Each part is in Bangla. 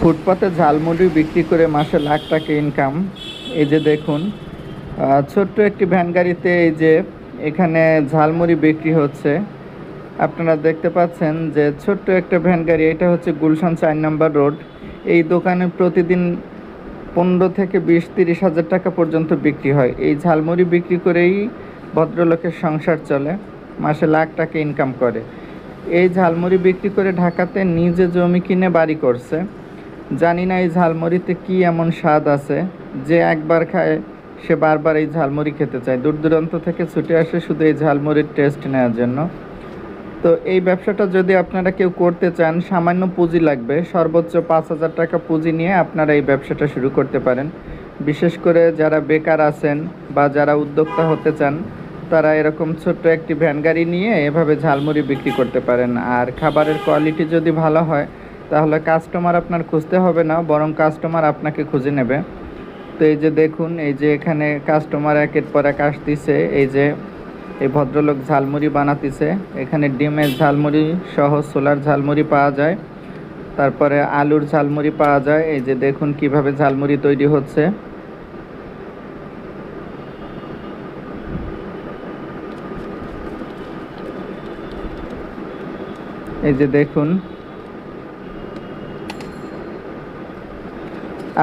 ফুটপাতে ঝালমুড়ি বিক্রি করে মাসে লাখ টাকা ইনকাম এই যে দেখুন ছোট্ট একটি ভ্যান গাড়িতে এই যে এখানে ঝালমুড়ি বিক্রি হচ্ছে। আপনারা দেখতে পাচ্ছেন যে ছোট্ট একটা ভ্যান গাড়ি, এটা হচ্ছে গুলশান চার নম্বর রোড। এই দোকানে প্রতিদিন পনেরো থেকে বিশ, তিরিশ হাজার টাকা পর্যন্ত বিক্রি হয়। এই ঝালমুড়ি বিক্রি করেই ভদ্রলোকের সংসার চলে, মাসে লাখ টাকা ইনকাম করে। এই ঝালমুড়ি বিক্রি করে ঢাকাতে নিজে জমি কিনে বাড়ি করছে। জানি না এই ঝালমুড়িতে কি এমন স্বাদ আছে। যে একবার খায়, সে বারবার এই ঝালমুড়ি খেতে চায়। দূর দূরান্ত থেকে ছুটে আসে শুধু এই ঝালমুড়ির টেস্ট নেওয়ার জন্য। তো এই ব্যবসাটা যদি আপনারা কেউ করতে চান, সামান্য পুঁজি লাগবে। সর্বোচ্চ পাঁচ হাজার টাকা পুঁজি নিয়ে আপনারা এই ব্যবসাটা শুরু করতে পারেন। বিশেষ করে যারা বেকার আছেন বা যারা উদ্যোক্তা হতে চান, তারা এরকম ছোট্ট একটি ভ্যান গাড়ি নিয়ে এভাবে ঝালমুড়ি বিক্রি করতে পারেন। আর খাবারের কোয়ালিটি যদি ভালো হয় তাহলে কাস্টমার আপনার খুঁজতে হবে না, বরং কাস্টমার আপনাকে খুঁজে নেবে। তো এই যে দেখুন, এই যে এখানে কাস্টমার একের পর এক আসতেছে, এই যে এই ভদ্রলোক ঝালমুড়ি বানাতেছে। এখানে ডিমের ঝালমুড়ি সহ সোলার ঝালমুড়ি পাওয়া যায়। তারপরে আলুর ঝালমুড়ি পাওয়া যায়। এই যে দেখুন কীভাবে ঝালমুড়ি তৈরি হচ্ছে। এই যে দেখুন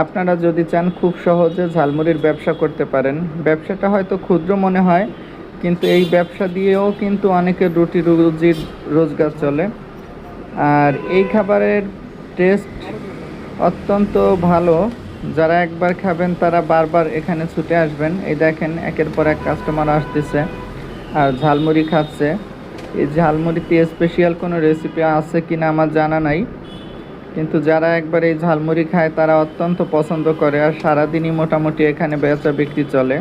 আপনারা যদি চান খুব সহজে ঝালমুড়ির ব্যবসা করতে পারেন। ব্যবসাটা হয়তো ক্ষুদ্র মনে হয়, কিন্তু এই ব্যবসা দিয়েও কিন্তু অনেকের রুটি রুজির রোজগার চলে। আর এই খাবারের টেস্ট অত্যন্ত ভালো। যারা একবার খাবেন তারা বারবার এখানে ছুটে আসবেন। এই দেখেন, একের পর এক কাস্টমার আসতেছে আর ঝালমুড়ি খাচ্ছে। এই ঝালমুড়িতে স্পেশাল কোনো রেসিপি আছে কিনা আমার জানা নাই। কিন্তু যারা একবার এই ঝালমুড়ি খায়, তারা অত্যন্ত পছন্দ করে আর সারাদিনই মোটামুটি এখানে বেচা বিক্রি চলে।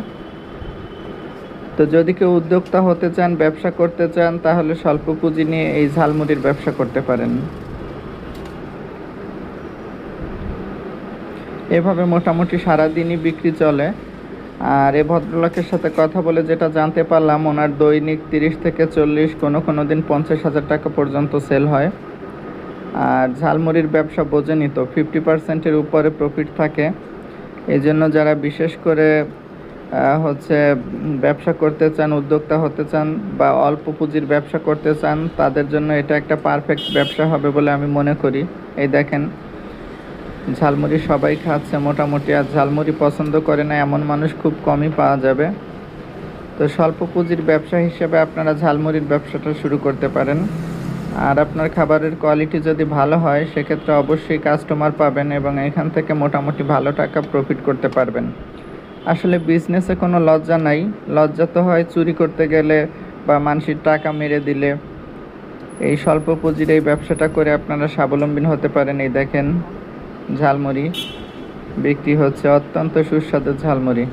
তো যদি কেউ উদ্যোক্তা হতে চান, ব্যবসা করতে চান, তাহলে স্বল্প পুঁজি নিয়ে এই ঝালমুড়ির ব্যবসা করতে পারেন। এভাবে মোটামুটি সারাদিনই বিক্রি চলে। আর এ ভদ্রলোকের সাথে কথা বলে যেটা জানতে পারলাম, ওনার দৈনিক তিরিশ থেকে চল্লিশ, কোনো কোনো দিন পঞ্চাশ হাজার টাকা পর্যন্ত সেল হয়। আর ঝালমুড়ির ব্যবসা বোঝেনি তো ফিফটি পার্সেন্টের উপরে প্রফিট থাকে। এই জন্য যারা বিশেষ করে হচ্ছে ব্যবসা করতে চান, উদ্যোক্তা হতে চান বা অল্প পুঁজির ব্যবসা করতে চান, তাদের জন্য এটা একটা পারফেক্ট ব্যবসা হবে বলে আমি মনে করি। এই দেখেন, ঝালমুড়ি সবাই খাচ্ছে মোটামুটি, আর ঝালমুড়ি পছন্দ করে না, এমন মানুষ খুব কমই পাওয়া যাবে। তো স্বল্প পুঁজির ব্যবসা হিসেবে আপনারা ঝালমুড়ির ব্যবসাটা শুরু করতে পারেন। আর আপনার খাবারের কোয়ালিটি যদি ভালো হয়, সেক্ষেত্রে অবশ্যই কাস্টমার পাবেন এবং এখান থেকে মোটামুটি ভালো টাকা প্রফিট করতে পারবেন। আসলে বিজনেসে কোনো লজ্জা নাই। লজ্জা তো হয় চুরি করতে গেলে বা মানুষের টাকা মেরে দিলে। এই স্বল্প পুঁজির এই ব্যবসাটা করে আপনারা স্বাবলম্বী হতে পারেন এই দেখেন ঝালমুড়ি। বিক্রি হচ্ছে অত্যন্ত সুস্বাদু ঝালমুড়ি।